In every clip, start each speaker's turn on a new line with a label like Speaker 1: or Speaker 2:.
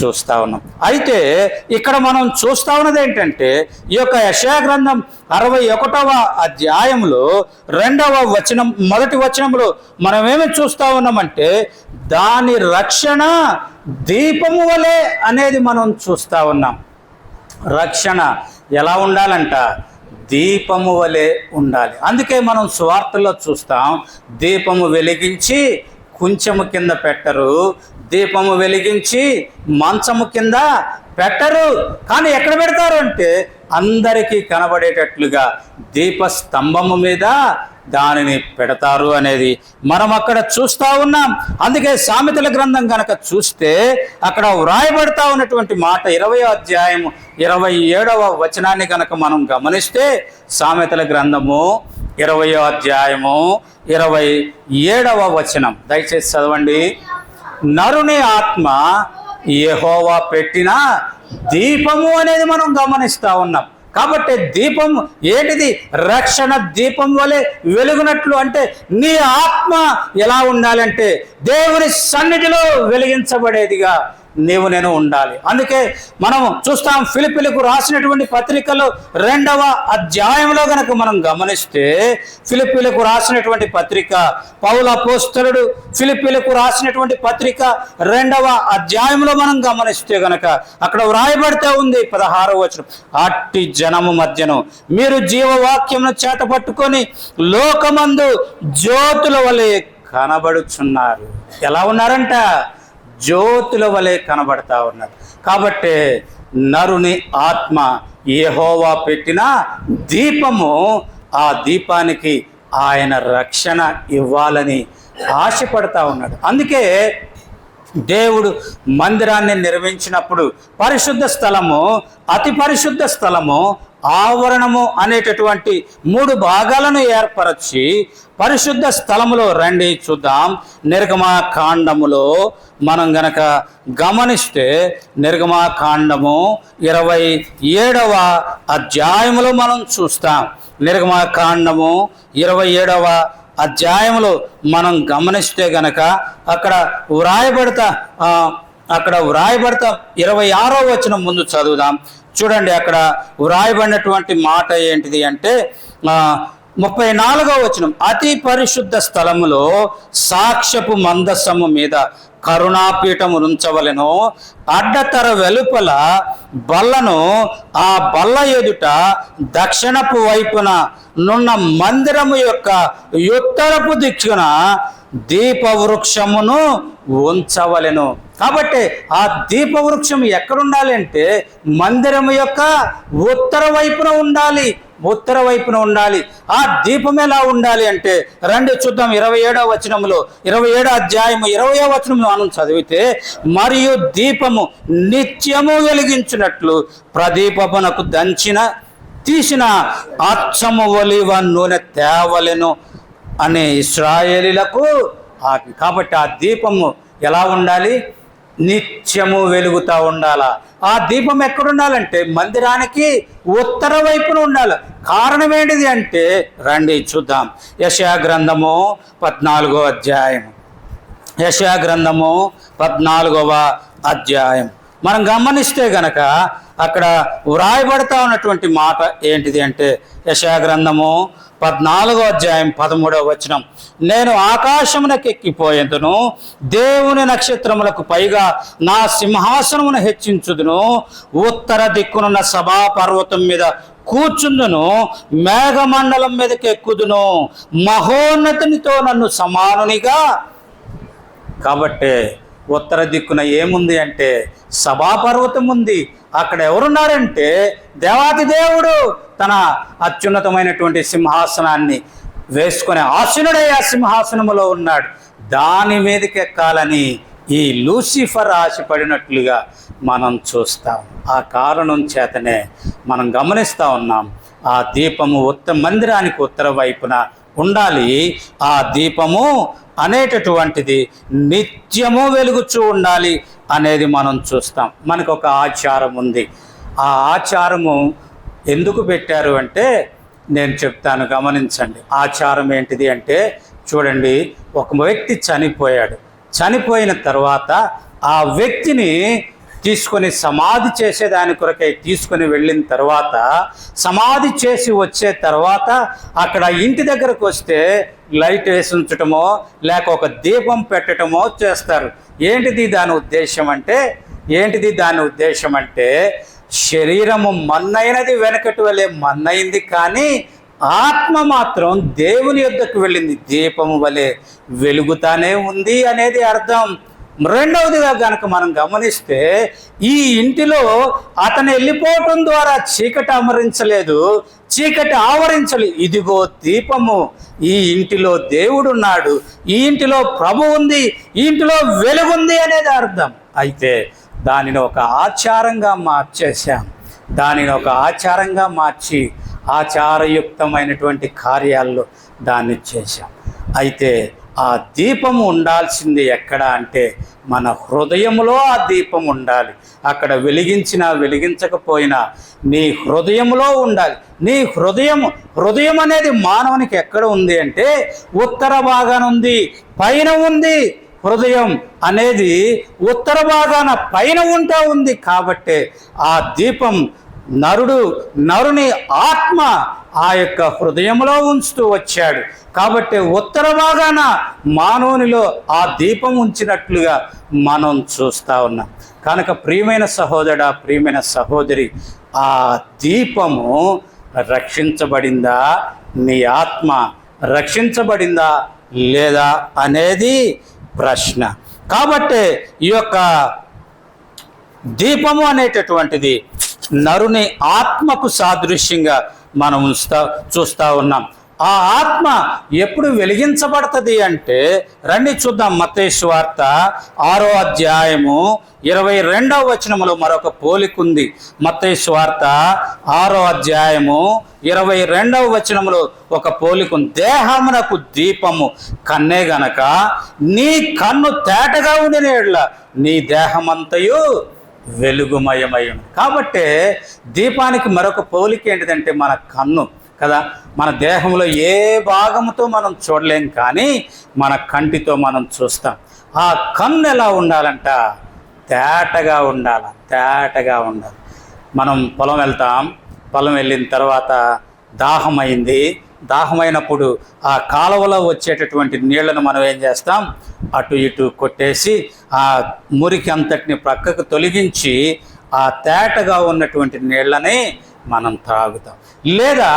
Speaker 1: చూస్తా ఉన్నాం. అయితే ఇక్కడ మనం చూస్తా ఉన్నది ఏంటంటే ఈ యొక్క యశా గ్రంథం అరవై ఒకటవ అధ్యాయంలో రెండవ వచనం మొదటి వచనంలో మనం ఏమి చూస్తా ఉన్నామంటే దాని రక్షణ దీపము వలె అనేది మనం చూస్తా ఉన్నాం. రక్షణ ఎలా ఉండాలంట? దీపము వలె ఉండాలి. అందుకే మనం స్వార్థలో చూస్తాం దీపము వెలిగించి కుంచెము కింద పెట్టరు దీపము వెలిగించి మంచము కింద పెట్టరు. కానీ ఎక్కడ పెడతారు అంటే అందరికీ కనబడేటట్లుగా దీప స్తంభము మీద దానిని పెడతారు అనేది మనం అక్కడ చూస్తూ ఉన్నాం. అందుకే సామెతల గ్రంథం కనుక చూస్తే అక్కడ వ్రాయబడతా ఉన్నటువంటి మాట ఇరవై అధ్యాయం ఇరవై ఏడవ వచనాన్ని కనుక మనం గమనిస్తే సామెతల గ్రంథము ఇరవయో అధ్యాయము ఇరవై ఏడవ వచనం. దయచేసి చదవండి. నరుని ఆత్మ యహోవా పెట్టిన దీపము అనేది మనం గమనిస్తూ ఉన్నాం. కాబట్టి దీపం ఏంటిది? రక్షణ దీపం వలె వెలుగునట్లు అంటే నీ ఆత్మ ఎలా ఉండాలంటే దేవుని సన్నిధిలో వెలిగించబడేదిగా నీవు నేను ఉండాలి. అందుకే మనం చూస్తాం ఫిలిపిలకు రాసినటువంటి పత్రికలో రెండవ అధ్యాయంలో గనక మనం గమనిస్తే ఫిలిపిలకు రాసినటువంటి పత్రిక పౌల పోస్తరుడు ఫిలిపిలకు రాసినటువంటి పత్రిక రెండవ అధ్యాయంలో మనం గమనిస్తే గనక అక్కడ వ్రాయబడితే ఉంది పదహారవ వచనం. అట్టి జనము మధ్యను మీరు జీవవాక్యమును చేతపట్టుకొని లోకమందు జ్యోతుల వలె కనబడుచున్నారు. ఎలా ఉన్నారంట? జ్యోతుల వలె కనబడతా ఉన్నారు కాబట్టి నరుని ఆత్మ ఏహోవా పెట్టిన దీపము ఆ దీపానికి ఆయన రక్షణ ఇవ్వాలని ఆశపడతా ఉన్నాడు. అందుకే దేవుడు మందిరాన్ని నిర్మించినప్పుడు పరిశుద్ధ స్థలము అతి పరిశుద్ధ స్థలము ఆవరణము అనేటటువంటి మూడు భాగాలను ఏర్పరచి పరిశుద్ధ స్థలములో రండి చూద్దాం. నిర్గమా కాండములో మనం గనక గమనిస్తే నిర్గమా కాండము ఇరవై ఏడవ అధ్యాయములో మనం చూస్తాం. నిర్గమా కాండము ఇరవై ఏడవ అధ్యాయంలో మనం గమనిస్తే గనక అక్కడ వ్రాయబడతా అక్కడ వ్రాయబడతా ఇరవై ఆరో వచనం ముందు చదువుదాం. చూడండి అక్కడ వ్రాయబడినటువంటి మాట ఏంటిది అంటే ముప్పై నాలుగో వచనం అతి పరిశుద్ధ స్థలములో సాక్ష్యపు మందస్సము మీద కరుణాపీఠము ఉంచవలెను అడ్డతర వెలుపల బల్లను ఆ బల్ల ఎదుట దక్షిణపు వైపున నున్న మందిరము యొక్క ఉత్తరపు దిక్కున దీపవృక్షమును ఉంచవలెను. కాబట్టి ఆ దీపవృక్షం ఎక్కడుండాలి అంటే మందిరం యొక్క ఉత్తర వైపున ఉండాలి ఉత్తర వైపున ఉండాలి. ఆ దీపం ఎలా ఉండాలి అంటే రండి చూద్దాం ఇరవై ఏడవ వచనంలో ఇరవై ఏడో అధ్యాయము ఇరవై వచనం మనం చదివితే మరియు దీపము నిత్యము వెలిగించినట్లు ప్రదీపమునకు దంచిన తీసిన అచ్చము ఒలివ నూనె తేవలెను. అనే ఇస్రాయేలీలకు కాబట్టి ఆ దీపము ఎలా ఉండాలి? నిత్యము వెలుగుతూ ఉండాలా. ఆ దీపం ఎక్కడ ఉండాలంటే మందిరానికి ఉత్తర వైపున ఉండాలి. కారణం ఏంటిది అంటే రండి చూద్దాం. యశా గ్రంథము పద్నాలుగో అధ్యాయం యశా గ్రంథము పద్నాలుగవ అధ్యాయం మనం గమనిస్తే గనక అక్కడ వ్రాయబడతా ఉన్నటువంటి మాట ఏంటిది అంటే యశాగ్రంథము పద్నాలుగో అధ్యాయం పదమూడవ వచనం. నేను ఆకాశమునకు ఎక్కిపోయేందును దేవుని నక్షత్రములకు పైగా నా సింహాసనమును హెచ్చించుదును ఉత్తర దిక్కునున్న సభా పర్వతం మీద కూర్చుందును మేఘమండలం మీదకి ఎక్కుదును. మహోన్నతినితో నన్ను సమానునిగా కాబట్టి ఉత్తర దిక్కున ఏముంది అంటే సభాపర్వతం ఉంది. అక్కడ ఎవరున్నారంటే దేవాది దేవుడు తన అత్యున్నతమైనటువంటి సింహాసనాన్ని వేసుకునే ఆసనుడై ఆ సింహాసనములో ఉన్నాడు. దాని మీదకి ఎక్కాలని ఈ లూసిఫర్ ఆశపడినట్లుగా మనం చూస్తాం. ఆ కారణం చేతనే మనం గమనిస్తూ ఉన్నాం. ఆ దీపము ఉత్త మందిరానికి ఉత్తర వైపున ఉండాలి. ఆ దీపము అనేటటువంటిది నిత్యము వెలుగుచూ ఉండాలి అనేది మనం చూస్తాం. మనకు ఒక ఆచారం ఉంది. ఆ ఆచారము ఎందుకు పెట్టారు అంటే నేను చెప్తాను గమనించండి. ఆచారం ఏంటిది అంటే చూడండి ఒక వ్యక్తి చనిపోయాడు. చనిపోయిన తర్వాత ఆ వ్యక్తిని తీసుకొని సమాధి చేసేదాని కొరకై తీసుకొని వెళ్ళిన తర్వాత సమాధి చేసి వచ్చే తర్వాత అక్కడ ఇంటి దగ్గరకు వస్తే లైట్ వేసి ఉంచటమో లేక ఒక దీపం పెట్టటమో చేస్తారు. ఏంటిది దాని ఉద్దేశం అంటే ఏంటిది దాని ఉద్దేశం అంటే శరీరము మన్నైనది వెనకటి వలె మన్నైంది కానీ ఆత్మ మాత్రం దేవుని యొద్దకు వెళ్ళింది. దీపము వలె వెలుగుతానే ఉంది అనేది అర్థం. రెండవదిగా గనక మనం గమనిస్తే ఈ ఇంటిలో అతను వెళ్ళిపోవటం ద్వారా చీకటి అమరించలేదు చీకటి ఆవరించలేదు. ఇదిగో దీపము. ఈ ఇంటిలో దేవుడు ఉన్నాడు ఈ ఇంటిలో ప్రభు ఉంది. ఈ ఇంటిలో వెలుగుంది అనేది అర్థం. అయితే దానిని ఒక ఆచారంగా మార్చేశాం. దానిని ఒక ఆచారంగా మార్చి ఆచారయుక్తమైనటువంటి కార్యాల్లో దాన్ని చేశాం. అయితే ఆ దీపం ఉండాల్సింది ఎక్కడ అంటే మన హృదయంలో ఆ దీపం ఉండాలి. అక్కడ వెలిగించినా వెలిగించకపోయినా నీ హృదయంలో ఉండాలి. నీ హృదయం హృదయం అనేది మానవునికి ఎక్కడ ఉంది అంటే ఉత్తర భాగాన ఉంది పైన ఉంది. హృదయం అనేది ఉత్తర భాగాన పైన ఉంటా ఉంది కాబట్టే ఆ దీపం నరుడు నరుని ఆత్మ ఆ యొక్క హృదయంలో ఉంచుతూ వచ్చాడు. కాబట్టి ఉత్తర భాగాన మానవునిలో ఆ దీపం ఉంచినట్లుగా మనం చూస్తా ఉన్నాం. కనుక ప్రియమైన సహోదరుడా ప్రియమైన సహోదరి ఆ దీపము రక్షించబడిందా? నీ ఆత్మ రక్షించబడిందా లేదా అనేది ప్రశ్న. కాబట్టి ఈ యొక్క దీపము అనేటటువంటిది నరుని ఆత్మకు సాదృశ్యంగా మనం ఉంచుతా చూస్తూ ఉన్నాం. ఆ ఆత్మ ఎప్పుడు వెలిగించబడుతుంది అంటే రండి చూద్దాం మత్తయి వార్త ఆరో అధ్యాయము ఇరవై రెండవ వచనములో మరొక పోలికుంది మత్తయి వార్త ఆరో అధ్యాయము ఇరవై రెండవ వచనములో ఒక పోలికు దేహమునకు దీపము కన్నే గనక నీ కన్ను తేటగా ఉండిన యెడల నీ దేహమంతయు వెలుగుమయమయం కాబట్టి దీపానికి మరొక పోలిక ఏంటిదంటే మన కన్ను కదా. మన దేహంలో ఏ భాగంతో మనం చూడలేం కానీ మన కంటితో మనం చూస్తాం. ఆ కన్ను ఎలా ఉండాలంట? తేటగా ఉండాల తేటగా ఉండాలి. మనం పొలం వెళ్తాం. పొలం వెళ్ళిన తర్వాత దాహమైంది దాహమైనప్పుడు ఆ కాలువలో వచ్చేటటువంటి నీళ్ళను మనం ఏం చేస్తాం? అటు ఇటు కొట్టేసి ఆ మురికి అంతటిని ప్రక్కకు తొలగించి ఆ తేటగా ఉన్నటువంటి నీళ్ళని మనం త్రాగుతాం. లేదా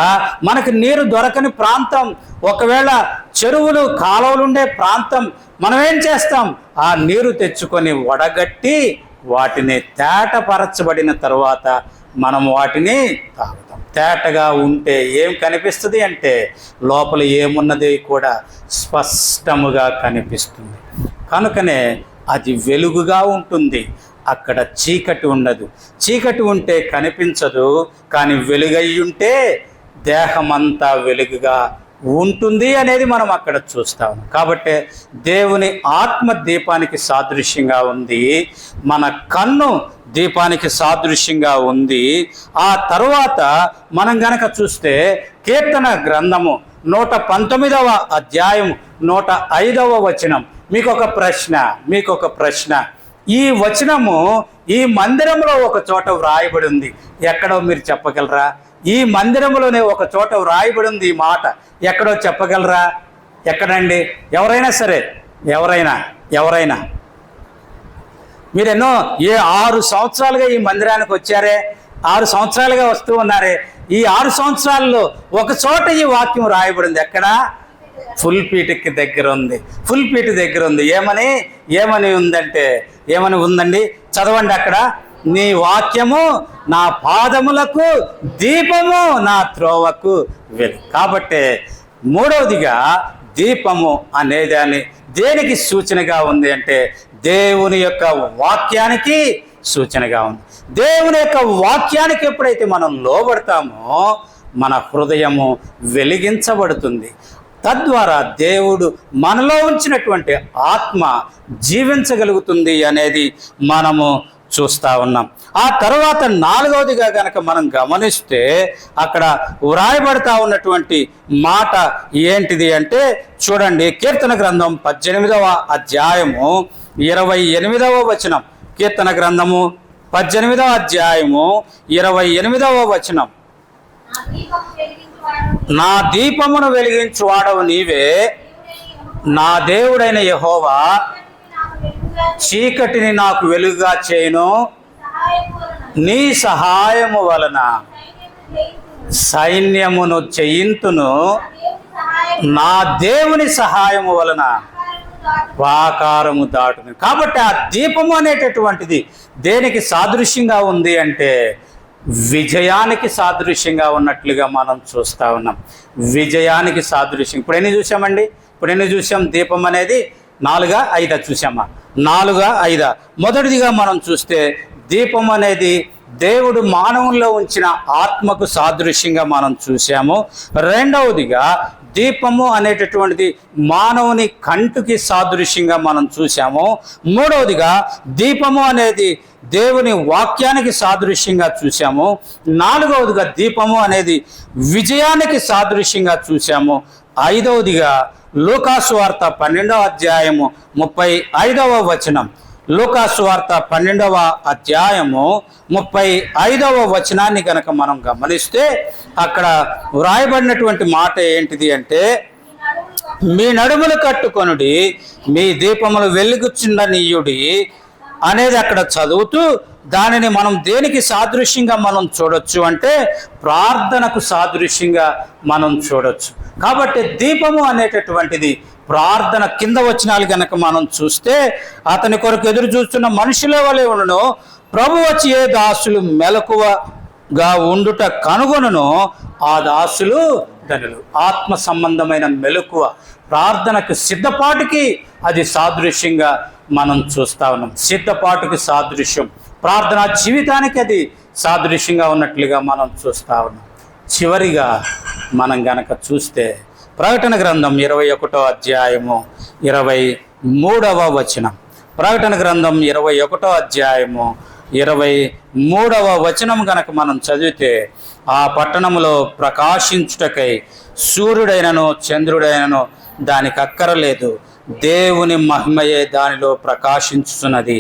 Speaker 1: మనకు నీరు దొరకని ప్రాంతం ఒకవేళ చెరువులు కాలువలు ఉండే ప్రాంతం మనం ఏం చేస్తాం? ఆ నీరు తెచ్చుకొని వడగట్టి వాటిని తేటపరచబడిన తర్వాత మనం వాటిని తాగుతాం. తేటగా ఉంటే ఏం కనిపిస్తుంది అంటే లోపల ఏమున్నది కూడా స్పష్టముగా కనిపిస్తుంది. కనుకనే అది వెలుగుగా ఉంటుంది. అక్కడ చీకటి ఉండదు. చీకటి ఉంటే కనిపించదు. కానీ వెలుగై ఉంటే దేహమంతా వెలుగుగా ఉంటుంది అనేది మనం అక్కడ చూస్తాం. కాబట్టి దేవుని ఆత్మ దీపానికి సాదృశ్యంగా ఉంది. మన కన్ను దీపానికి సాదృశ్యంగా ఉంది. ఆ తరువాత మనం గనక చూస్తే కీర్తన గ్రంథము నూట పంతొమ్మిదవ అధ్యాయం నూట ఐదవ వచనం. మీకు ఒక ప్రశ్న మీకు ఒక ప్రశ్న. ఈ వచనము ఈ మందిరంలో ఒక చోట వ్రాయబడి ఉంది. ఎక్కడో మీరు చెప్పగలరా? ఈ మందిరంలోనే ఒక చోట వ్రాయబడి ఉంది ఈ మాట. ఎక్కడో చెప్పగలరా? ఎక్కడండి? ఎవరైనా సరే ఎవరైనా ఎవరైనా. మీరు ఎన్నో ఏ ఆరు సంవత్సరాలుగా ఈ మందిరానికి వచ్చారే? ఆరు సంవత్సరాలుగా వస్తూ ఉన్నారే. ఈ ఆరు సంవత్సరాల్లో ఒక చోట ఈ వాక్యం రాయబడింది ఎక్కడ? ఫుల్ పీటకి దగ్గర ఉంది. ఫుల్ పీట దగ్గర ఉంది. ఏమని? ఏమని ఉందంటే ఏమని ఉందండి? చదవండి అక్కడ. నీ వాక్యము నా పాదములకు దీపము నా త్రోవకు వెలు కాబట్టి మూడవదిగా దీపము అనేదాన్ని దేనికి సూచనగా ఉంది అంటే దేవుని యొక్క వాక్యానికి సూచనగా ఉంది. దేవుని యొక్క వాక్యానికి ఎప్పుడైతే మనం లోబడతామో మన హృదయము వెలిగించబడుతుంది. తద్వారా దేవుడు మనలో ఉంచినటువంటి ఆత్మ జీవించగలుగుతుంది అనేది మనము చూస్తా ఉన్నాం. ఆ తర్వాత నాలుగవదిగా గనక మనం గమనిస్తే అక్కడ వ్రాయబడతా ఉన్నటువంటి మాట ఏంటిది అంటే చూడండి కీర్తన గ్రంథం పద్దెనిమిదవ అధ్యాయము ఇరవై ఎనిమిదవ వచనం. కీర్తన గ్రంథము పద్దెనిమిదవ అధ్యాయము ఇరవై ఎనిమిదవ వచనం.
Speaker 2: నా
Speaker 1: దీపమును వెలిగించువాడవు నీవే. నా దేవుడైన యహోవా చీకటిని నాకు వెలుగుగా చేయను. నీ సహాయము వలన
Speaker 2: సైన్యమును
Speaker 1: సైన్యమును చేయింతును.
Speaker 2: నా దేవుని
Speaker 1: సహాయము వలన వాకారము దాటును. కాబట్టి ఆ దీపము అనేటటువంటిది దేనికి సాదృశ్యంగా ఉంది అంటే విజయానికి సాదృశ్యంగా ఉన్నట్లుగా మనం చూస్తా ఉన్నాం. విజయానికి సాదృశ్యం. ఇప్పుడు ఎన్ని చూసామండి? ఇప్పుడు ఎన్ని చూసాం? దీపం అనేది నాలుగా ఐదా చూసామా? నాలుగా ఐదా. మొదటిదిగా మనం చూస్తే దీపం అనేది దేవుడు మానవుల్లో ఉంచిన ఆత్మకు సాదృశ్యంగా మనం చూసాము రెండవదిగా దీపము అనేటటువంటిది మానవుని కంటుకి సాదృశ్యంగా మనం చూసాము మూడవదిగా దీపము అనేది దేవుని వాక్యానికి సాదృశ్యంగా చూసాము నాలుగవదిగా దీపము అనేది విజయానికి సాదృశ్యంగా చూసాము ఐదవదిగా లూకాసు వార్త పన్నెండవ అధ్యాయము ముప్పై ఐదవ వచనం. లూకాసు వార్త పన్నెండవ అధ్యాయము ముప్పై ఐదవ వచనాన్ని కనుక మనం గమనిస్తే అక్కడ వ్రాయబడినటువంటి మాట ఏంటిది అంటే మీ నడుములు కట్టుకొనుడి మీ దీపములు వెలుగుచుండనీయుడి అనేది అక్కడ చదువుతూ దానిని మనం దేనికి సాదృశ్యంగా మనం చూడొచ్చు అంటే ప్రార్థనకు సాదృశ్యంగా మనం చూడొచ్చు. కాబట్టి దీపము అనేటటువంటిది ప్రార్థన కింద వచనాలు కనుక మనం చూస్తే అతని కొరకు ఎదురు చూస్తున్న మనుషుల వలె ఉండను ప్రభు వచ్చి ఏ దాసులు మెలకువగా ఉండుట కనుగొనను ఆ దాసులు ధనులు. ఆత్మ సంబంధమైన మెలకువ ప్రార్థనకు సిద్ధపాటుకి అది సాదృశ్యంగా మనం చూస్తా ఉన్నాం. సిద్ధపాటుకి సాదృశ్యం. ప్రార్థనా జీవితానికి అది సాదృశ్యంగా ఉన్నట్లుగా మనం చూస్తా ఉన్నాం. చివరిగా మనం గనక చూస్తే ప్రకటన గ్రంథం ఇరవై ఒకటో అధ్యాయము ఇరవై మూడవ వచనం. ప్రకటన గ్రంథం ఇరవై ఒకటో అధ్యాయము ఇరవై మూడవ వచనం గనక మనం చదివితే ఆ పట్టణంలో ప్రకాశించుటకై సూర్యుడైనను చంద్రుడైనను దానికి అక్కరలేదు. దేవుని మహిమయే దానిలో ప్రకాశించుతున్నది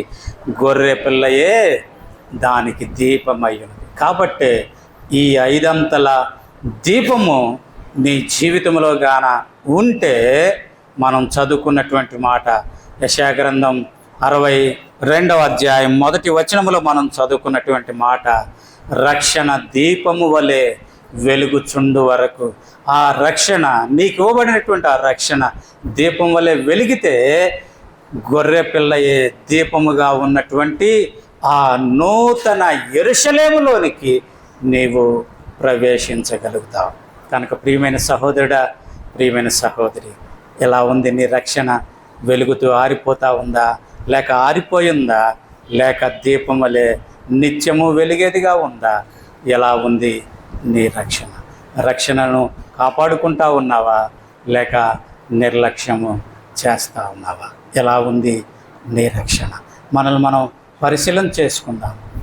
Speaker 1: గొర్రె పిల్లయే దానికి దీపమై ఉన్నది కాబట్టే ఈ ఐదంతల దీపము నీ జీవితంలో గాన ఉంటే మనం చదువుకున్నటువంటి మాట యశాగ్రంథం అరవై రెండవ అధ్యాయం మొదటి వచనములో మనం చదువుకున్నటువంటి మాట రక్షణ దీపము వలె వెలుగుచుండు వరకు. ఆ రక్షణ నీకు ఇవ్వబడినటువంటి ఆ రక్షణ దీపం వలె వెలిగితే గొర్రె పిల్లయే దీపముగా ఉన్నటువంటి ఆ నూతన ఎరుషలేములోనికి నీవు ప్రవేశించగలుగుతావు. కనుక ప్రియమైన సహోదరుడా ప్రియమైన సహోదరి ఎలా ఉంది నీ రక్షణ? వెలుగుతూ ఆరిపోతా ఉందా? లేక ఆరిపోయిందా? లేక దీపం వలె నిత్యము వెలిగేదిగా ఉందా? ఎలా ఉంది నీ రక్షణ. రక్షణను కాపాడుకుంటా ఉన్నావా? లేక నిర్లక్ష్యము చేస్తూ ఉన్నావా? ఎలా ఉంది నీ రక్షణ? మనల్ని మనం పరిశీలన చేసుకుందాం.